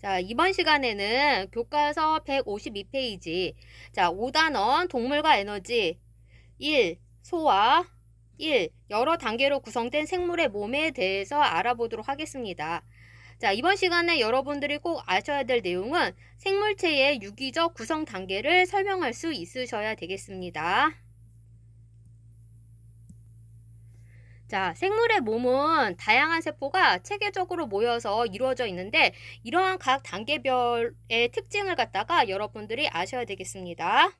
자, 이번 시간에는 교과서 152페이지. 자, 5단원 동물과 에너지 1. 소화 1. 여러 단계로 구성된 생물의 몸에 대해서 알아보도록 하겠습니다. 자, 이번 시간에 여러분들이 꼭 아셔야 될 내용은 생물체의 유기적 구성 단계를 설명할 수 있으셔야 되겠습니다. 자, 생물의 몸은 다양한 세포가 체계적으로 모여서 이루어져 있는데 이러한 각 단계별의 특징을 갖다가 여러분들이 아셔야 되겠습니다.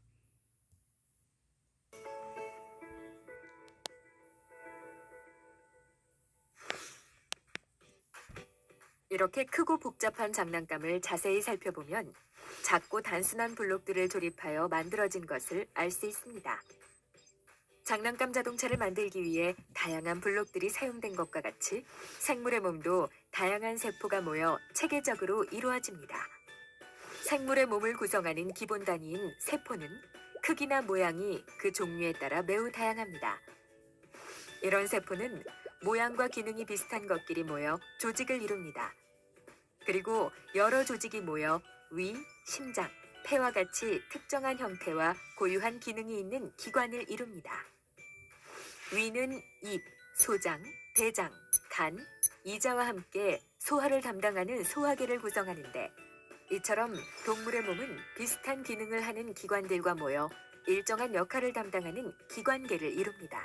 이렇게 크고 복잡한 장난감을 자세히 살펴보면 작고 단순한 블록들을 조립하여 만들어진 것을 알 수 있습니다. 장난감 자동차를 만들기 위해 다양한 블록들이 사용된 것과 같이 생물의 몸도 다양한 세포가 모여 체계적으로 이루어집니다. 생물의 몸을 구성하는 기본 단위인 세포는 크기나 모양이 그 종류에 따라 매우 다양합니다. 이런 세포는 모양과 기능이 비슷한 것끼리 모여 조직을 이룹니다. 그리고 여러 조직이 모여 위, 심장, 폐와 같이 특정한 형태와 고유한 기능이 있는 기관을 이룹니다. 위는 입, 소장, 대장, 간, 이자와 함께 소화를 담당하는 소화계를 구성하는데 이처럼 동물의 몸은 비슷한 기능을 하는 기관들과 모여 일정한 역할을 담당하는 기관계를 이룹니다.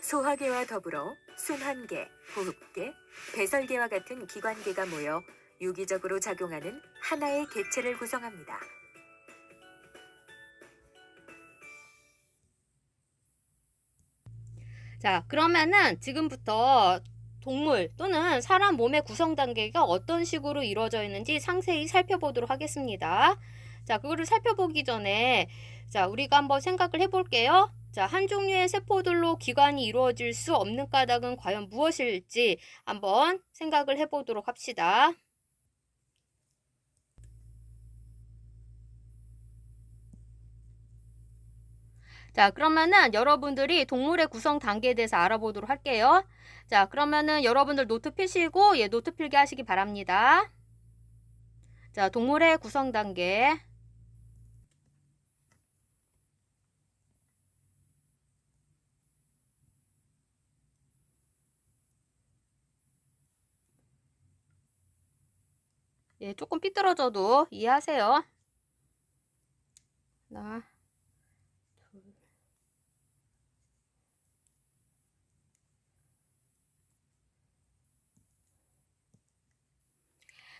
소화계와 더불어 순환계, 호흡계, 배설계와 같은 기관계가 모여 유기적으로 작용하는 하나의 개체를 구성합니다. 자, 그러면은 지금부터 동물 또는 사람 몸의 구성 단계가 어떤 식으로 이루어져 있는지 상세히 살펴보도록 하겠습니다. 자, 그거를 살펴보기 전에 자, 우리가 한번 생각을 해볼게요. 자, 한 종류의 세포들로 기관이 이루어질 수 없는 까닭은 과연 무엇일지 한번 생각을 해보도록 합시다. 자, 그러면은 여러분들이 동물의 구성 단계에 대해서 알아보도록 할게요. 자, 그러면은 여러분들 노트 펴시고, 예, 노트 필기 하시기 바랍니다. 자, 동물의 구성 단계. 예, 조금 삐뚤어져도 이해하세요. 하나,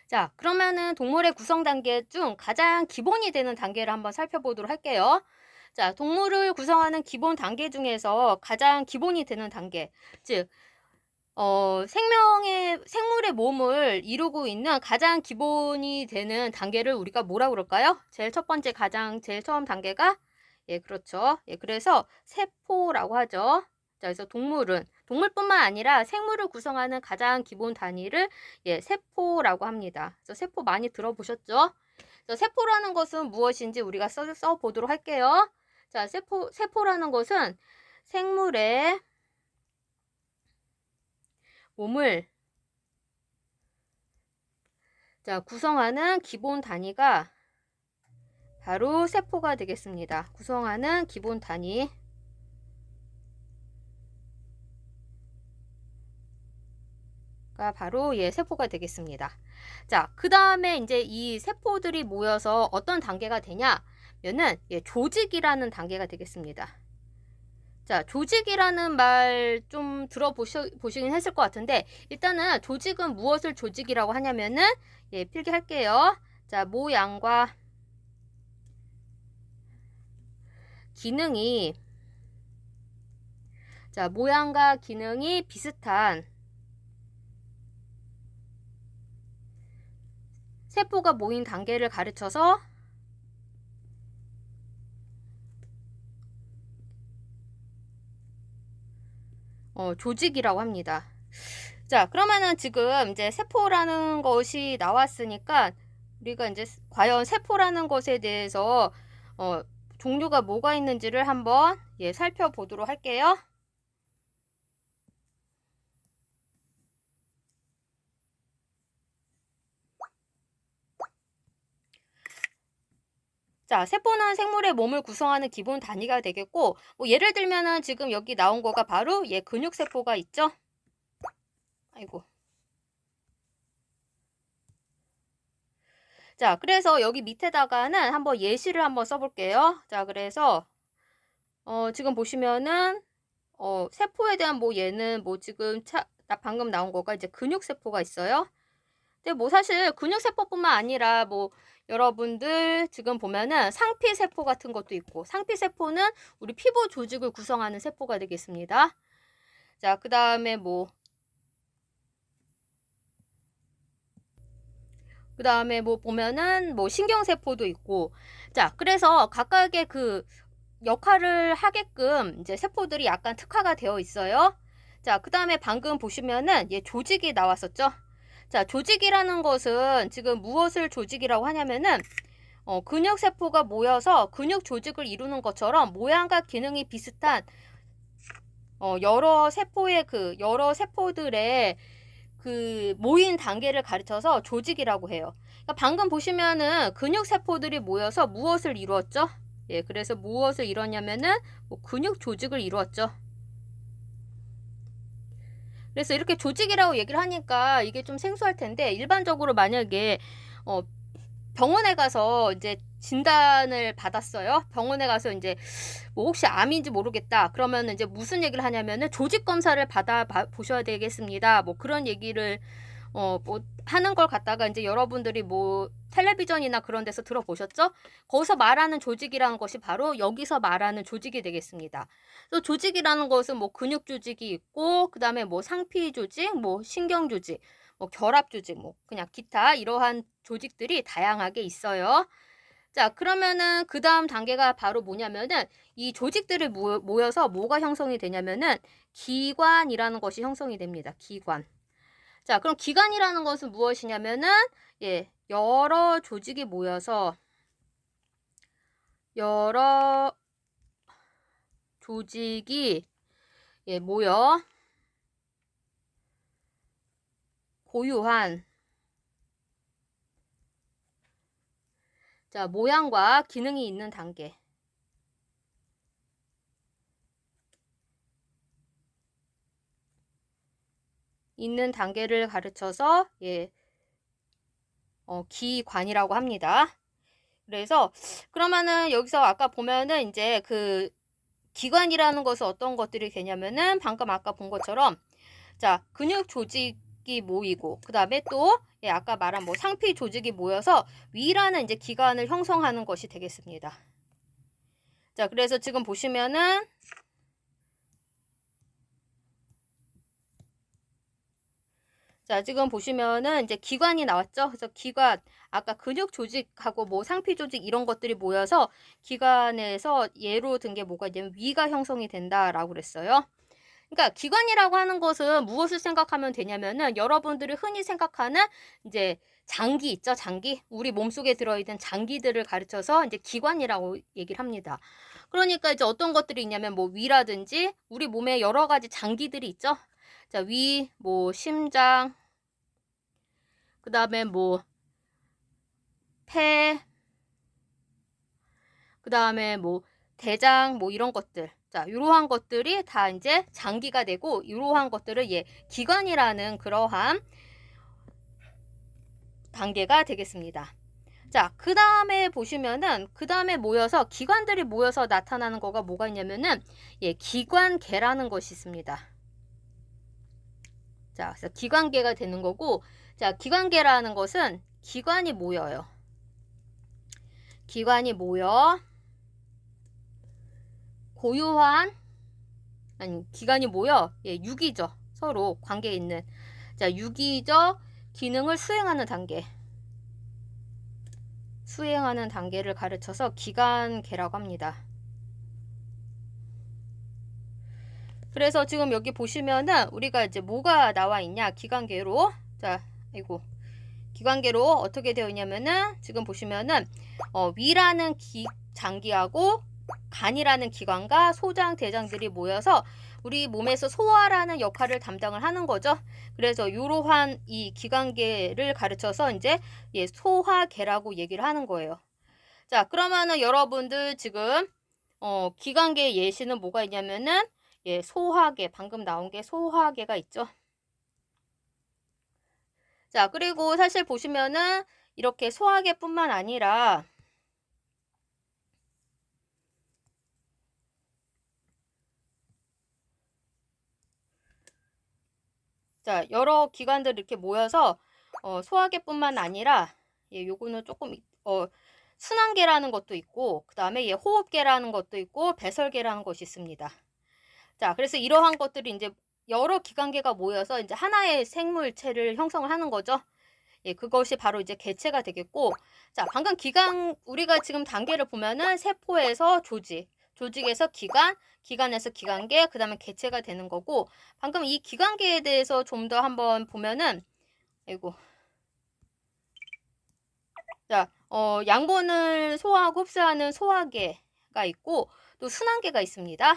자, 그러면은 동물의 구성 단계 중 가장 기본이 되는 단계를 한번 살펴보도록 할게요. 자, 동물을 구성하는 기본 단계 중에서 가장 기본이 되는 단계, 즉, 어, 생명의, 생물의 몸을 이루고 있는 가장 기본이 되는 단계를 우리가 뭐라 그럴까요? 제일 첫 번째, 가장 제일 처음 단계가, 예, 그렇죠. 예, 그래서 세포라고 하죠. 자, 그래서 동물은, 동물뿐만 아니라 생물을 구성하는 가장 기본 단위를, 예, 세포라고 합니다. 그래서 세포 많이 들어보셨죠? 그래서 세포라는 것은 무엇인지 우리가 써, 써보도록 할게요. 자, 세포, 세포라는 것은 생물의 몸을 자, 구성하는 기본 단위가 바로 세포가 되겠습니다. 구성하는 기본 단위. 가 바로 예, 세포가 되겠습니다. 자, 그 다음에 이제 이 세포들이 모여서 어떤 단계가 되냐면은 예, 조직이라는 단계가 되겠습니다. 자, 조직이라는 말 좀 들어보시긴 했을 것 같은데, 일단은 조직은 무엇을 조직이라고 하냐면은, 예, 필기할게요. 자, 모양과 기능이, 자, 모양과 기능이 비슷한 세포가 모인 단계를 가르쳐서 어, 조직이라고 합니다. 자, 그러면은 지금 이제 세포라는 것이 나왔으니까 우리가 이제 과연 세포라는 것에 대해서 어, 종류가 뭐가 있는지를 한번 예, 살펴보도록 할게요. 자, 세포는 생물의 몸을 구성하는 기본 단위가 되겠고, 뭐 예를 들면은 지금 여기 나온 거가 바로 예, 근육세포가 있죠? 아이고. 자, 그래서 여기 밑에다가는 한번 예시를 한번 써볼게요. 자, 그래서, 어, 지금 보시면은, 어, 세포에 대한 뭐 얘는 뭐 지금 차, 나 방금 나온 거가 이제 근육세포가 있어요. 근데 뭐 사실 근육세포뿐만 아니라 뭐 여러분들 지금 보면은 상피세포 같은 것도 있고 상피세포는 우리 피부 조직을 구성하는 세포가 되겠습니다. 자, 그 다음에 뭐, 그 다음에 뭐 보면은 뭐 신경세포도 있고 자, 그래서 각각의 그 역할을 하게끔 이제 세포들이 약간 특화가 되어 있어요. 자, 그 다음에 방금 보시면은 얘 조직이 나왔었죠? 자, 조직이라는 것은 지금 무엇을 조직이라고 하냐면은 어, 근육 세포가 모여서 근육 조직을 이루는 것처럼 모양과 기능이 비슷한 어, 여러 세포의 그 여러 세포들의 그 모인 단계를 가르쳐서 조직이라고 해요. 그러니까 방금 보시면은 근육 세포들이 모여서 무엇을 이루었죠? 예, 그래서 무엇을 이뤘냐면은 뭐 근육 조직을 이루었죠. 그래서 이렇게 조직이라고 얘기를 하니까 이게 좀 생소할 텐데 일반적으로 만약에 어 병원에 가서 이제 진단을 받았어요. 병원에 가서 이제 뭐 혹시 암인지 모르겠다. 그러면 이제 무슨 얘기를 하냐면은 조직 검사를 받아 봐- 보셔야 되겠습니다. 뭐 그런 얘기를 어 뭐 하는 걸 갖다가 이제 여러분들이 뭐 텔레비전이나 그런 데서 들어보셨죠? 거기서 말하는 조직이라는 것이 바로 여기서 말하는 조직이 되겠습니다. 또 조직이라는 것은 뭐 근육 조직이 있고 그다음에 뭐 상피 조직, 뭐 신경 조직, 뭐 결합 조직, 뭐 그냥 기타 이러한 조직들이 다양하게 있어요. 자, 그러면은 그 다음 단계가 바로 뭐냐면은 이 조직들을 모- 모여서 뭐가 형성이 되냐면은 기관이라는 것이 형성이 됩니다. 기관. 자, 그럼 기관이라는 것은 무엇이냐면은 예, 여러 조직이 모여서 여러 조직이 예, 모여 고유한 자, 모양과 기능이 있는 단계. 있는 단계를 가르쳐서 예, 어, 기관이라고 합니다. 그래서 그러면은 여기서 아까 보면은 이제 그 기관이라는 것은 어떤 것들이 되냐면은 방금 아까 본 것처럼 자 근육 조직이 모이고 그 다음에 또 예, 아까 말한 뭐 상피 조직이 모여서 위라는 이제 기관을 형성하는 것이 되겠습니다. 자 그래서 지금 보시면은 자, 지금 보시면은 이제 기관이 나왔죠? 그래서 기관, 아까 근육 조직하고 뭐 상피 조직 이런 것들이 모여서 기관에서 예로 든 게 뭐가 있냐면 위가 형성이 된다라고 그랬어요. 그러니까 기관이라고 하는 것은 무엇을 생각하면 되냐면은 여러분들이 흔히 생각하는 이제 장기 있죠? 장기. 우리 몸속에 들어있는 장기들을 가르쳐서 이제 기관이라고 얘기를 합니다. 그러니까 이제 어떤 것들이 있냐면 뭐 위라든지 우리 몸에 여러 가지 장기들이 있죠? 자, 위, 뭐, 심장, 그 다음에 뭐, 폐, 그 다음에 뭐, 대장, 뭐, 이런 것들. 자, 이러한 것들이 다 이제 장기가 되고, 이러한 것들을 예, 기관이라는 그러한 단계가 되겠습니다. 자, 그 다음에 보시면은, 그 다음에 모여서, 기관들이 모여서 나타나는 거가 뭐가 있냐면은, 예, 기관계라는 것이 있습니다. 자, 그래서 기관계가 되는 거고, 자, 기관계라는 것은 기관이 모여요. 기관이 모여 고유한 아니 기관이 모여 예, 유기적 서로 관계 있는 자 유기적 기능을 수행하는 단계 수행하는 단계를 가르쳐서 기관계라고 합니다. 그래서 지금 여기 보시면은 우리가 이제 뭐가 나와 있냐 기관계로 자 아이고 기관계로 어떻게 되어 있냐면은 지금 보시면은 어, 위라는 기, 장기하고 간이라는 기관과 소장 대장들이 모여서 우리 몸에서 소화라는 역할을 담당을 하는 거죠. 그래서 이러한 이 기관계를 가르쳐서 이제 예, 소화계라고 얘기를 하는 거예요. 자, 그러면은 여러분들 지금 어, 기관계 예시는 뭐가 있냐면은 예, 소화계 방금 나온 게 소화계가 있죠. 자, 그리고 사실 보시면은 이렇게 소화계뿐만 아니라 자, 여러 기관들 이렇게 모여서 어, 소화계뿐만 아니라 예, 요거는 조금 어, 순환계라는 것도 있고 그 다음에 예, 호흡계라는 것도 있고 배설계라는 것이 있습니다. 자, 그래서 이러한 것들이 이제 여러 기관계가 모여서 이제 하나의 생물체를 형성을 하는 거죠. 예, 그것이 바로 이제 개체가 되겠고, 자, 방금 기관, 우리가 지금 단계를 보면은 세포에서 조직, 조직에서 기관, 기관에서 기관계, 그 다음에 개체가 되는 거고, 방금 이 기관계에 대해서 좀 더 한번 보면은, 아이고. 자, 어, 양분을 소화하고 흡수하는 소화계가 있고, 또 순환계가 있습니다.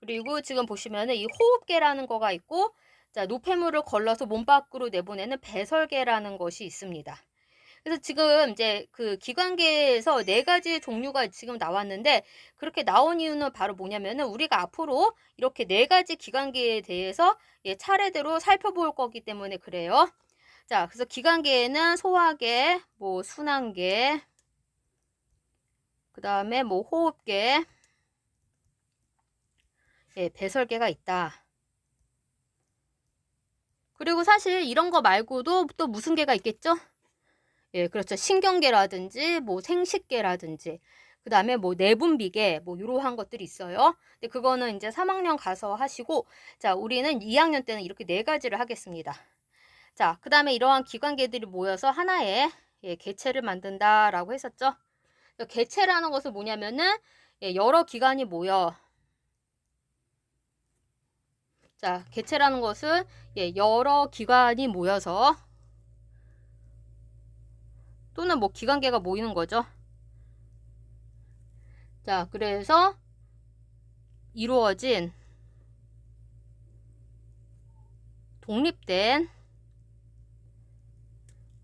그리고 지금 보시면은 이 호흡계라는 거가 있고, 자, 노폐물을 걸러서 몸 밖으로 내보내는 배설계라는 것이 있습니다. 그래서 지금 이제 그 기관계에서 네 가지 종류가 지금 나왔는데 그렇게 나온 이유는 바로 뭐냐면은 우리가 앞으로 이렇게 네 가지 기관계에 대해서 예, 차례대로 살펴볼 거기 때문에 그래요. 자, 그래서 기관계에는 소화계, 뭐 순환계, 그 다음에 뭐 호흡계, 예, 배설계가 있다. 그리고 사실 이런 거 말고도 또 무슨 개가 있겠죠? 예, 그렇죠. 신경계라든지 뭐 생식계라든지 그 다음에 뭐 내분비계 뭐 이러한 것들이 있어요. 근데 그거는 이제 3학년 가서 하시고 자 우리는 2학년 때는 이렇게 네 가지를 하겠습니다. 자, 그 다음에 이러한 기관계들이 모여서 하나의 예, 개체를 만든다라고 했었죠. 개체라는 것은 뭐냐면은 예, 여러 기관이 모여 자, 개체라는 것은 예, 여러 기관이 모여서 또는 뭐 기관계가 모이는 거죠. 자, 그래서 이루어진 독립된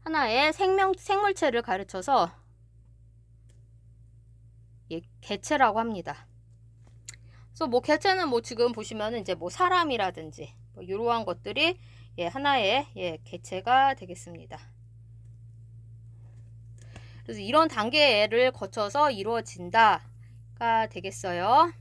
하나의 생명 생물체를 가르쳐서 예, 개체라고 합니다. 그래서 뭐 개체는 뭐 지금 보시면은 이제 뭐 사람이라든지 뭐 이러한 것들이 예, 하나의 예, 개체가 되겠습니다. 그래서 이런 단계를 거쳐서 이루어진다가 되겠어요.